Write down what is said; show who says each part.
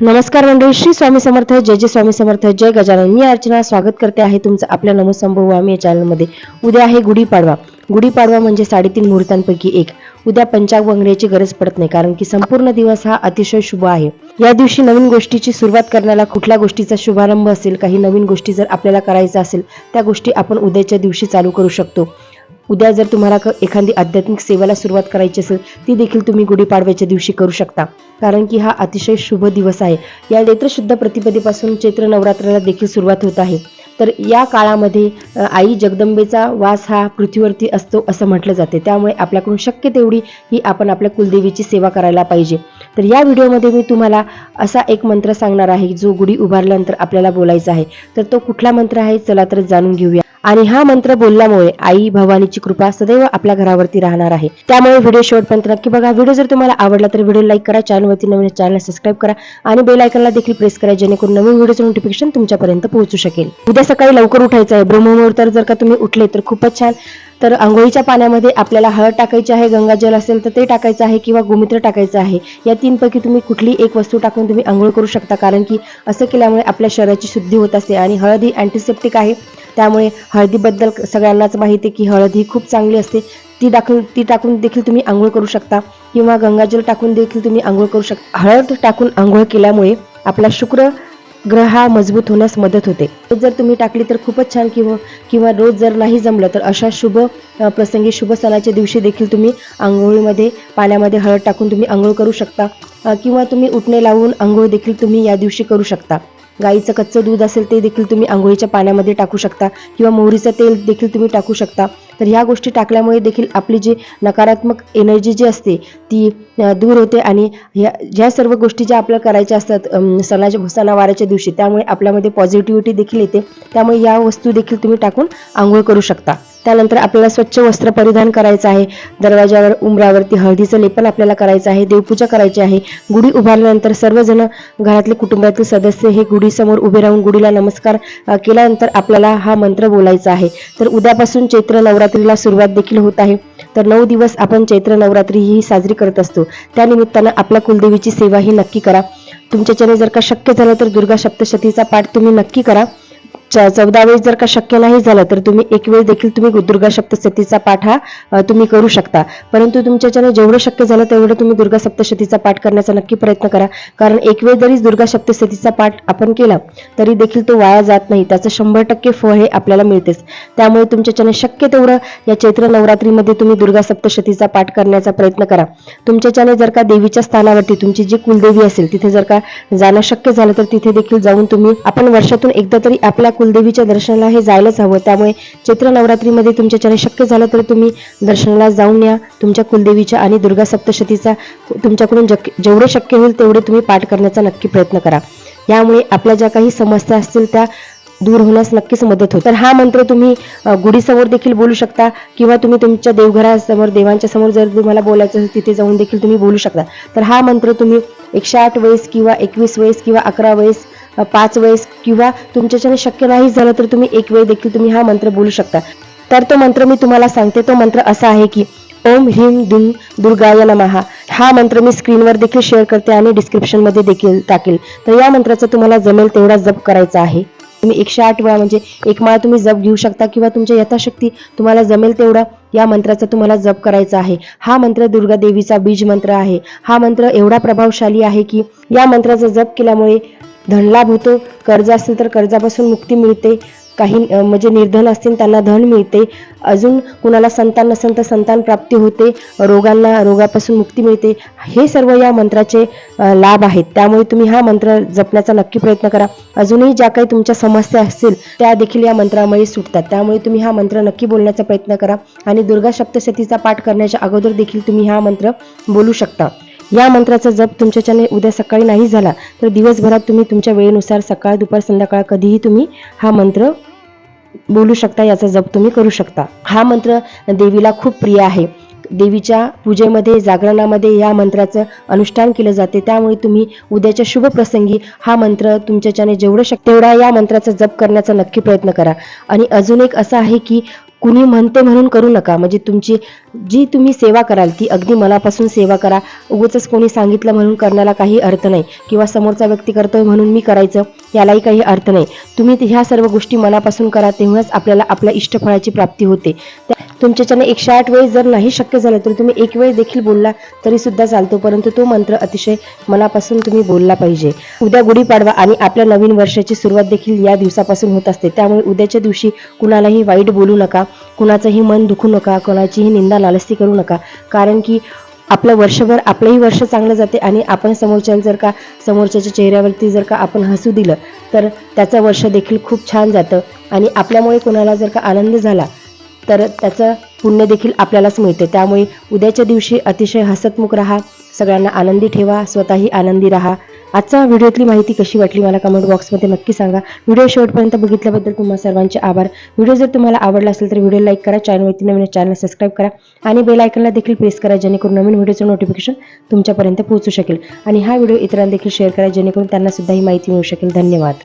Speaker 1: नमस्कार मंडळी श्री स्वामी समर्थ जय जय स्वामी समर्थ जय गजानन. मी अर्चना स्वागत करते आहे तुमचं आपल्या नमो संभव आम्ही या चॅनलमध्ये. उद्या आहे गुढीपाडवा. गुढीपाडवा म्हणजे साडेतीन मुहूर्तांपैकी एक. उद्या पंचाग वंगण्याची गरज पडत नाही कारण की संपूर्ण दिवस हा अतिशय शुभ आहे. या दिवशी नवीन गोष्टीची सुरुवात करण्याला कुठल्या गोष्टीचा शुभारंभ असेल काही नवीन गोष्टी जर आपल्याला करायचा असेल त्या गोष्टी आपण उद्याच्या दिवशी चालू करू शकतो. उद्या जर तुम्हाला एखादी आध्यात्मिक सेवेला सुरुवात करायची असेल ती देखील तुम्ही गुढीपाडव्याच्या दिवशी करू शकता. कारण की हा अतिशय शुभ दिवस आहे. या नेत्रशुद्ध प्रतिपदेपासून चैत्र नवरात्राला देखील सुरुवात होत आहे. तर या काळामध्ये आई जगदंबेचा वास हा पृथ्वीवरती असतो असं म्हटलं जाते. त्यामुळे आपल्याकडून शक्य तेवढी ही आपण आपल्या कुलदेवीची सेवा करायला पाहिजे. तर या व्हिडिओमध्ये मी तुम्हाला असा एक मंत्र सांगणार आहे जो गुढी उभारल्यानंतर आपल्याला बोलायचा आहे. तर तो कुठला मंत्र आहे? चला तर जाणून घेऊया. आणि हा मंत्र बोलल्यामुळे आई भवानीची कृपा सदैव आपल्या घरावरती राहणार आहे. त्यामुळे व्हिडिओ शेवटपर्यंत नक्की बघा. व्हिडिओ जर तुम्हाला आवडला तर व्हिडिओ लाईक करा. चॅनलवरती नवीन चॅनल सबस्क्राईब करा आणि बेल आयकनला देखील प्रेस करा जेणेकरून नवीन व्हिडिओचं नोटिफिकेशन तुमच्यापर्यंत पोहोचू शकेल. उद्या सकाळी लवकर उठायचं आहे. ब्रह्ममुहूर्तावर जर का तुम्ही उठले तर खूपच छान. तर आंघोळीच्या पाण्यामध्ये आपल्याला हळद टाकायची आहे गंगाजल असेल तर ते टाकायचं आहे किंवा गोमित्र टाकायचं आहे. या तीनपैकी तुम्ही कुठली एक वस्तू टाकून तुम्ही आंघोळ करू शकता. कारण की असं केल्यामुळे आपल्या शरीराची शुद्धी होत असते आणि हळद ही अँटीसेप्टिक आहे. त्यामुळे हळदीबद्दल सगळ्यांनाच माहिती आहे की हळद ही खूप चांगली असते. ती टाकून ती टाकून देखील तुम्ही आंघोळ करू शकता. किंवा गंगाजल टाकून देखील तुम्ही आंघोळ करू शकता. हळद टाकून आंघोळ केल्यामुळे आपला शुक्र ग्रह हा मजबूत होण्यास मदत होते. रोज जर तुम्ही टाकली तर खूपच छान किंवा किंवा रोज जर नाही जमलं तर अशा शुभ प्रसंगी शुभ सणाच्या दिवशी देखील तुम्ही आंघोळीमध्ये पाण्यामध्ये हळद टाकून तुम्ही आंघोळ करू शकता. किंवा तुम्ही उठणे लावून आंघोळ देखील तुम्ही या दिवशी करू शकता. गाईचं कच्चं दूध असेल ते देखील तुम्ही आंघोळीच्या पाण्यामध्ये टाकू शकता किंवा मोहरीचं तेल देखील तुम्ही टाकू शकता. तर ह्या गोष्टी टाकल्यामुळे देखील आपली जी नकारात्मक एनर्जी जी असते ती दूर होते आणि ह्या ह्या सर्व गोष्टी ज्या आपल्याला करायच्या असतात सणाच्या सणावाराच्या दिवशी त्यामुळे आपल्यामध्ये पॉझिटिव्हिटी देखील येते. त्यामुळे या वस्तू देखील तुम्ही टाकून आंघोळ करू शकता. त्यानंतर आपल्याला स्वच्छ वस्त्र परिधान करायचं आहे. दरवाजावर उमरावरती हळदीचं लेपन आपल्याला करायचं आहे. देवपूजा करायची आहे. गुढी उभारल्यानंतर सर्वजण घरातले कुटुंबातील सदस्य हे गुढीसमोर उभे राहून गुढीला नमस्कार केल्यानंतर आपल्याला हा मंत्र बोलायचा आहे. तर उद्यापासून चैत्र नवरात्रीला सुरुवात देखील होत आहे. तर नऊ दिवस आपण चैत्र नवरात्री ही साजरी करत असतो. त्यानिमित्तानं आपल्या कुलदेवीची सेवा ही नक्की करा. तुमच्याच्याने जर का शक्य झालं तर दुर्गा सप्तशतीचा पाठ तुम्ही नक्की करा. चौदा वेळेस जर का शक्य नाही झालं तर तुम्ही एक वेळ देखील तुम्ही दुर्गा सप्तशतीचा पाठ हा तुम्ही करू शकता. परंतु तुमच्याच्याने जेवढं शक्य झालं तेवढं तुम्ही दुर्गा सप्तशतीचा पाठ करण्याचा नक्की प्रयत्न करा. कारण एक वेळ जरी दुर्गा सप्तशतीचा पाठ आपण केला तरी देखील तो वाया जात नाही. त्याचं शंभर टक्के फळ हे आपल्याला मिळतेच. त्यामुळे तुमच्याच्याने शक्य तेवढं या चैत्र नवरात्रीमध्ये तुम्ही दुर्गा सप्तशतीचा पाठ करण्याचा प्रयत्न करा. तुमच्याच्याने जर का देवीच्या स्थानावरती तुमची जी कुलदेवी असेल तिथे जर का जाणं शक्य झालं तर तिथे देखील जाऊन तुम्ही आपण वर्षातून एकदा तरी आपल्या कुलदेवीच्या दर्शनाला हे जायलाच हवं. त्यामुळे चैत्र नवरात्रीमध्ये तुमच्याच्याने शक्य झालं तर तुम्ही दर्शनाला जाऊन या. तुमच्या कुलदेवीच्या आणि दुर्गा सप्तशतीचा तुमच्याकडून जक- जेवढे शक्य होईल तेवढे तुम्ही पाठ करण्याचा नक्की प्रयत्न करा. यामुळे आपल्या ज्या काही समस्या असतील त्या दूर होण्यास नक्कीच मदत होते. तर हा मंत्र तुम्ही गुढीसमोर देखील बोलू शकता किंवा तुम्ही तुमच्या देवघरासमोर देवांच्या समोर जर तुम्हाला बोलायचं असेल तिथे जाऊन देखील तुम्ही बोलू शकता. तर हा मंत्र तुम्ही एकशे आठ वेळेस किंवा एकवीस वेळेस किंवा अकरा वेळेस पाच वेळेस किंवा तुमच्याच्याने शक्य नाही झालं तर तुम्ही एक वेळ देखील तुम्ही हा मंत्र बोलू शकता. तर तो मंत्र मी तुम्हाला सांगते. तो मंत्र असा आहे की ओम ह्रीम दुम दुर्गाय नमहा हा मंत्र मी स्क्रीनवर देखील शेअर करते आणि डिस्क्रिप्शनमध्ये देखील टाकेल. तर या मंत्राचा तुम्हाला जमेल तेवढा जप करायचा आहे. तुम्ही एकशे आठ वेळा म्हणजे एक माळ तुम्ही जप घेऊ शकता किंवा तुमच्या यथाशक्ती तुम्हाला जमेल तेवढा या मंत्राचा तुम्हाला जप करायचा आहे. हा मंत्र दुर्गा देवीचा बीज मंत्र आहे. हा मंत्र एवढा प्रभावशाली आहे की या मंत्राचा जप केल्यामुळे धनलाभ होतो. कर्ज असेल तर कर्जापासून मुक्ती मिळते. काही म्हणजे निर्धन असतील त्यांना धन मिळते. अजून कुणाला संतान नसेल तर संतान प्राप्ती होते. रोगांना रोगापासून मुक्ती मिळते. हे सर्व या मंत्राचे लाभ आहेत. त्यामुळे तुम्ही हा मंत्र जपण्याचा नक्की प्रयत्न करा. अजूनही ज्या काही तुमच्या समस्या असतील त्या देखील या मंत्रामुळे सुटतात. त्यामुळे तुम्ही हा मंत्र नक्की बोलण्याचा प्रयत्न करा. आणि दुर्गा सप्तशतीचा पाठ करण्याच्या अगोदर देखील तुम्ही हा मंत्र बोलू शकता. या मंत्राचा जप तुमच्याच्याने उद्या सकाळी नाही झाला तर दिवसभरात तुम्ही तुमच्या वेळेनुसार सकाळ दुपार संध्याकाळ कधीही तुम्ही हा मंत्र बोलू शकता याचा जप तुम्ही करू शकता. हा मंत्र देवीला खूप प्रिय आहे. देवीच्या पूजेमध्ये जागरणामध्ये या मंत्राचं अनुष्ठान केलं जाते. त्यामुळे तुम्ही उद्याच्या शुभ प्रसंगी हा मंत्र तुमच्याच्याने जेवढं शक्य तेवढा या मंत्राचा जप करण्याचा नक्की प्रयत्न करा. आणि अजून एक असं आहे की कुणी म्हणते म्हणून करू नका. म्हणजे तुमची जी तुम्ही सेवा कराल ती अगदी मनापासून सेवा करा. उगाचच कोणी सांगितलं म्हणून करण्याला काही अर्थ नाही. किंवा समोरचा व्यक्ती करतोय म्हणून मी करायचं यालाही काही अर्थ नाही. तुम्ही ह्या सर्व गोष्टी मनापासून करा तेव्हाच आपल्याला आपल्या इष्टफळाची प्राप्ती होते. तुमच्याच्याने एकशे आठ वेळेस जर नाही शक्य झालं तर तुम्ही एक वेळ देखील बोलला तरी सुद्धा चालतो परंतु तो मंत्र अतिशय मनापासून तुम्ही बोलला पाहिजे. उद्या गुढीपाडवा आणि आपल्या नवीन वर्षाची सुरुवात देखील या दिवसापासून होत असते. त्यामुळे उद्याच्या दिवशी कुणालाही वाईट बोलू नका कुणाचंही मन दुखू नका कोणाचीही निंदा लालस्ती करू नका. कारण की आपलं वर्षभर आपलंही वर्ष चांगलं जाते आणि आपण समोरच्या जर का समोरच्याच्या चेहऱ्यावरती जर का आपण हसू दिलं तर त्याचं वर्ष देखील खूप छान जातं. आणि आपल्यामुळे कोणाला जर का आनंद झाला तर त्याचं पुण्य देखील आपल्यालाच मिळते. त्यामुळे उद्याच्या दिवशी अतिशय हसतमुख राहा सगळ्यांना आनंदी ठेवा स्वतःही आनंदी राहा. आजचा व्हिडिओतली माहिती कशी वाटली मला कमेंट बॉक्समध्ये नक्की सांगा. व्हिडिओ शेवटपर्यंत बघितल्याबद्दल तुम्हाला सर्वांचे आभार. व्हिडिओ जर तुम्हाला आवडला असेल तर व्हिडिओ लाईक करा चॅनलवरती नवीन चॅनल सबस्क्राईब करा आणि बेल आयकनला देखील प्रेस करा जेणेकरून नवीन व्हिडिओचं नोटिफिकेशन तुमच्यापर्यंत पोहोचू शकेल. आणि हा व्हिडिओ इतरांना देखील शेअर करा जेणेकरून त्यांना सुद्धा ही माहिती मिळू शकेल. धन्यवाद.